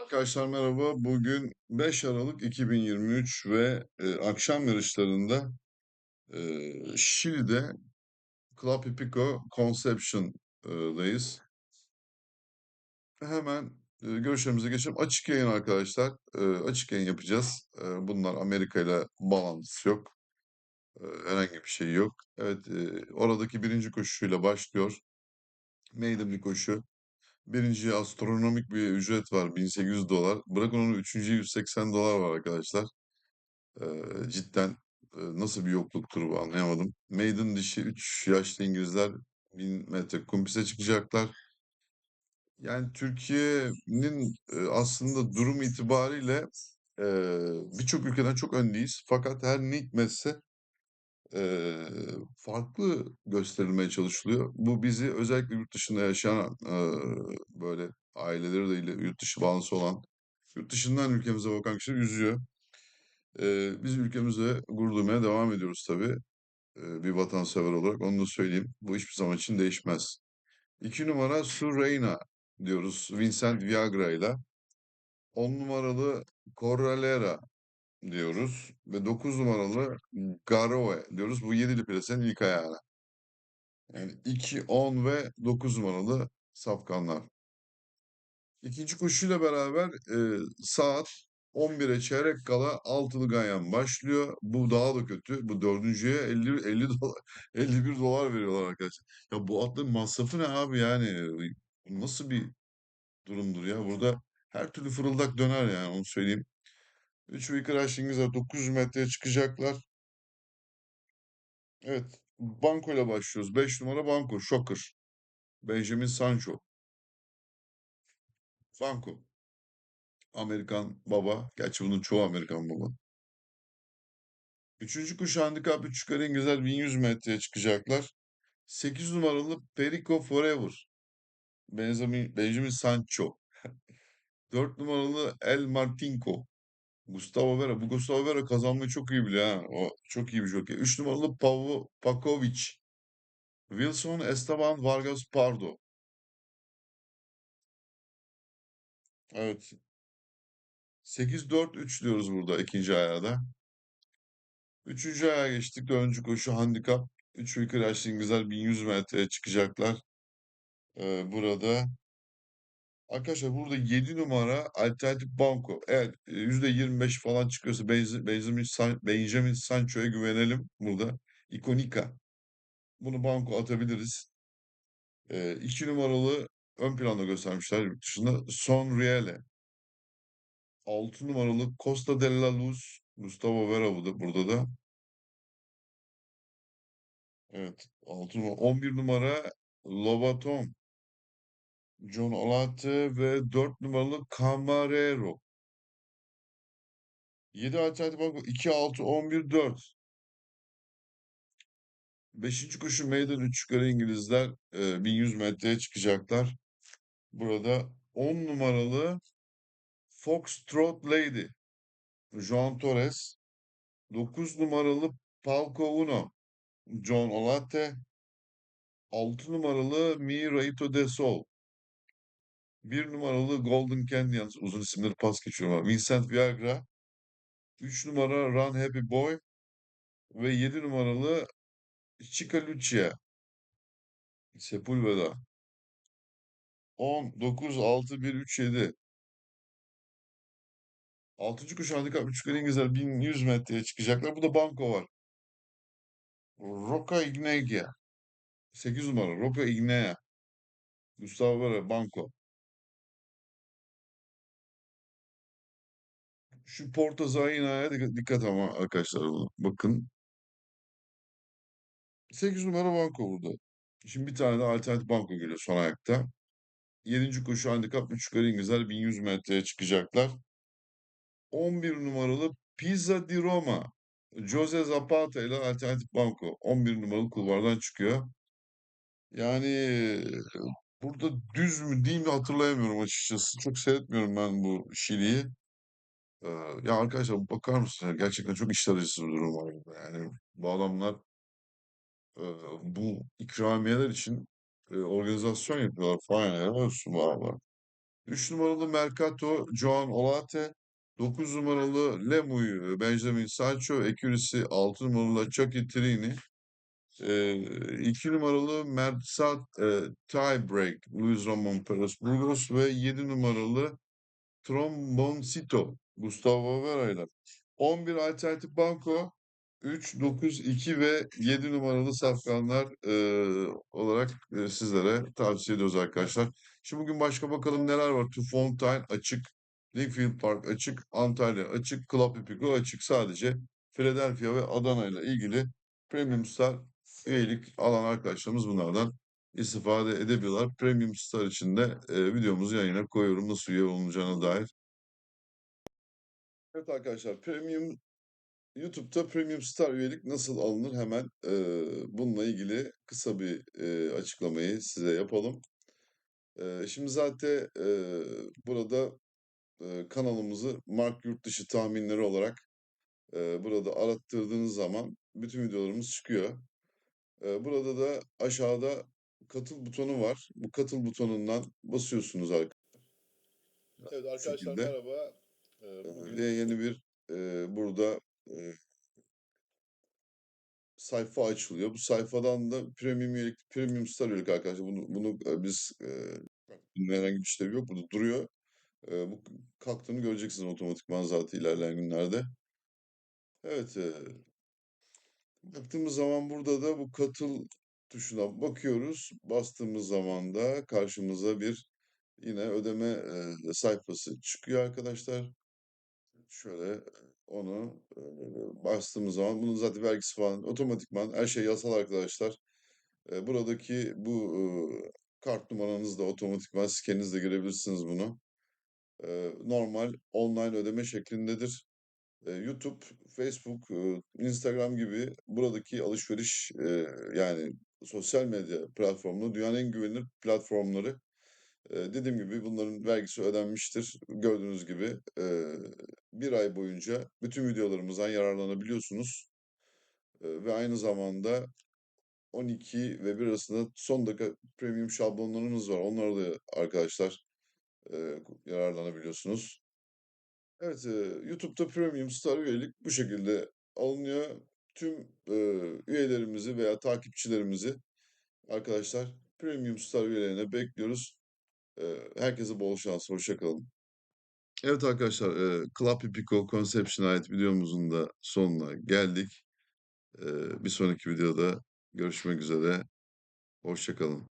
Arkadaşlar merhaba. Bugün 5 Aralık 2023 ve e, akşam yarışlarında e, Şili'de Club Hípico Concepcion'dayız. Hemen e, görüşlerimize geçelim. Açık yayın arkadaşlar. E, açık yayın yapacağız. E, bunlar Amerika ile bağlantısı yok. E, herhangi bir şey yok. Evet, e, oradaki birinci koşuyla başlıyor. Maiden bir koşu. Birinciye astronomik bir ücret var. 1800 dolar. Bırakın onu üçüncüye 180 dolar var arkadaşlar. Ee, cidden e, nasıl bir yokluktur bu anlayamadım. Maiden dişi 3 yaşlı İngilizler 1000 metre kumpise çıkacaklar. Yani Türkiye'nin e, aslında durum itibariyle e, birçok ülkeden çok öndeyiz. Fakat her ne hikmetse e, farklı gösterilmeye çalışılıyor. Bu bizi özellikle yurt dışında yaşayan e, böyle aileleri de ile yurt dışı bağlantısı olan yurt dışından ülkemize bakan kişiler üzüyor. E, biz ülkemize gurur duymaya devam ediyoruz tabii. E, bir vatansever olarak onu da söyleyeyim. Bu hiçbir zaman için değişmez. İki numara Surreina diyoruz Vincent Viagra ile. On numaralı Corralera diyoruz ve 9 numaralı Garoe diyoruz. Bu yedili plasenin ilk ayağına. Yani 2, 10 ve 9 numaralı safkanlar. İkinci koşuyla beraber e, saat 11'e çeyrek kala altılı ganyan başlıyor. Bu daha da kötü. Bu dördüncüye 50 50 dolar 51 dolar veriyorlar arkadaşlar. Ya bu atların masrafı ne abi yani? Nasıl bir durumdur ya? Burada her türlü fırıldak döner yani onu söyleyeyim. 3 Wicker Rushing'imiz var. 900 metreye çıkacaklar. Evet. Banko ile başlıyoruz. 5 numara Banko. Shocker. Benjamin Sancho. Banko. Amerikan baba. Gerçi bunun çoğu Amerikan baba. Üçüncü kuş handikap 3 yukarı İngilizler 1100 metreye çıkacaklar. 8 numaralı Perico Forever. Benjamin, Benjamin Sancho. 4 numaralı El Martinko. Gustavo Vera. Bu Gustavo Vera kazanmayı çok iyi biliyor ha. O çok iyi bir jockey. 3 numaralı Pavo Pakovic. Wilson Esteban Vargas Pardo. Evet. 8-4-3 diyoruz burada ikinci ayağda. Üçüncü ayağa geçtik. Dördüncü koşu handikap. 3 yukarı aşağı İngilizler 1100 metreye çıkacaklar. Ee, burada Arkadaşlar burada 7 numara Alternatif Banko. Eğer e, %25 falan çıkıyorsa Benjamin, Benjamin Sancho'ya güvenelim burada. Ikonika. Bunu banko atabiliriz. 2 numaralı ön planda göstermişler yurt dışında. Son Reale. 6 numaralı Costa della Luz. Gustavo Vera bu da, burada da. Evet. 6 numara. 11 numara Lobaton. John Olarte ve 4 numaralı Camarero. 7 alternatif banko 2, 6, 11, 4. Beşinci koşu meydan 3 yukarı İngilizler e, 1100 metreye çıkacaklar. Burada 10 numaralı Foxtrot Lady Joan Torres. 9 numaralı Palco Uno John Olate. 6 numaralı Mi Raito de Sol. 1 numaralı Golden yalnız uzun isimleri pas geçiyorum Vincent Viagra. 3 numara Run Happy Boy ve 7 numaralı Chica Lucia. Sepulveda. 10, 9, 6, 1, 3, 7. Altıncı kuş handikap 3 yukarı İngilizler 1100 metreye çıkacaklar. Bu da banko var. Roca Ignegia. 8 numara. Roca Ignea. Gustavo Vera banko. Şu Porto Zaina'ya dikkat, ama arkadaşlar bunu. Bakın. 8 numara banko burada. Şimdi bir tane de alternatif banko geliyor son ayakta. 7. koşu handikap 3 yukarı İngilizler 1100 metreye çıkacaklar. 11 numaralı Pizza di Roma. Jose Zapata ile alternatif banko. 11 numaralı kulvardan çıkıyor. Yani burada düz mü değil mi hatırlayamıyorum açıkçası. Çok seyretmiyorum ben bu Şili'yi. Ya arkadaşlar bakar mısınız? Gerçekten çok işler acısı bir durum var burada. Yani bu adamlar e, bu ikramiyeler için e, organizasyon yapıyorlar falan. Yani. Olsun bu adamlar. 3 numaralı Mercato Joan Olate. 9 numaralı Lemuy Benjamin Sancho. Accuracy 6 numaralı Chucky Trini. Ee, 2 numaralı Mersat e, Tiebreak Luis Ramon Perez Burgos ve 7 numaralı Tromboncito Gustavo Vera ile. 11 alternatif banko 3, 9, 2 ve 7 numaralı safkanlar eee, olarak eee, sizlere tavsiye ediyoruz arkadaşlar. Şimdi bugün başka bakalım neler var. Tufontaine açık, Linfield Park açık, Antalya açık, Club Hippico açık. Sadece Philadelphia ve Adana ile ilgili Premium Star üyelik alan arkadaşlarımız bunlardan istifade edebiliyorlar. Premium Star için de eee, videomuzu yayına koyuyorum nasıl üye olunacağına dair. Evet arkadaşlar Premium YouTube'da Premium Star üyelik nasıl alınır hemen eee, bununla ilgili kısa bir eee, açıklamayı size yapalım. Eee, şimdi zaten eee, burada eee, kanalımızı Mark Yurtdışı tahminleri olarak eee, burada arattırdığınız zaman bütün videolarımız çıkıyor. Eee, burada da aşağıda katıl butonu var. Bu katıl butonundan basıyorsunuz arkadaşlar. Evet arkadaşlar merhaba. Eee, bugün ve yeni bir eee, burada eee, sayfa açılıyor. Bu sayfadan da premium üyelik, premium star üyelik arkadaşlar. Bunu, bunu e, biz e, bunun herhangi bir işlevi yok. Burada duruyor. E, bu kalktığını göreceksiniz otomatikman zaten ilerleyen günlerde. Evet. E, baktığımız zaman burada da bu katıl tuşuna bakıyoruz. Bastığımız zaman da karşımıza bir yine ödeme e, sayfası çıkıyor arkadaşlar. Şöyle onu bastığımız zaman bunun zaten vergisi falan otomatikman her şey yasal arkadaşlar. Buradaki bu kart numaranızla otomatikman skeninizle girebilirsiniz bunu. E, normal online ödeme şeklindedir. YouTube, Facebook, Instagram gibi buradaki alışveriş yani sosyal medya platformları dünyanın en güvenilir platformları. E, dediğim gibi bunların vergisi ödenmiştir. Gördüğünüz gibi bir ay boyunca bütün videolarımızdan yararlanabiliyorsunuz. Ve aynı zamanda 12 ve 1 arasında son dakika premium şablonlarımız var. Onları da arkadaşlar yararlanabiliyorsunuz. Evet, YouTube'da Premium Star üyelik bu şekilde alınıyor. Tüm üyelerimizi veya takipçilerimizi arkadaşlar Premium Star üyelerine bekliyoruz. E, herkese bol şans, hoşça kalın. Evet arkadaşlar, e, Club Hippico Conception'a ait videomuzun da sonuna geldik. E, bir sonraki videoda görüşmek üzere. Hoşça kalın.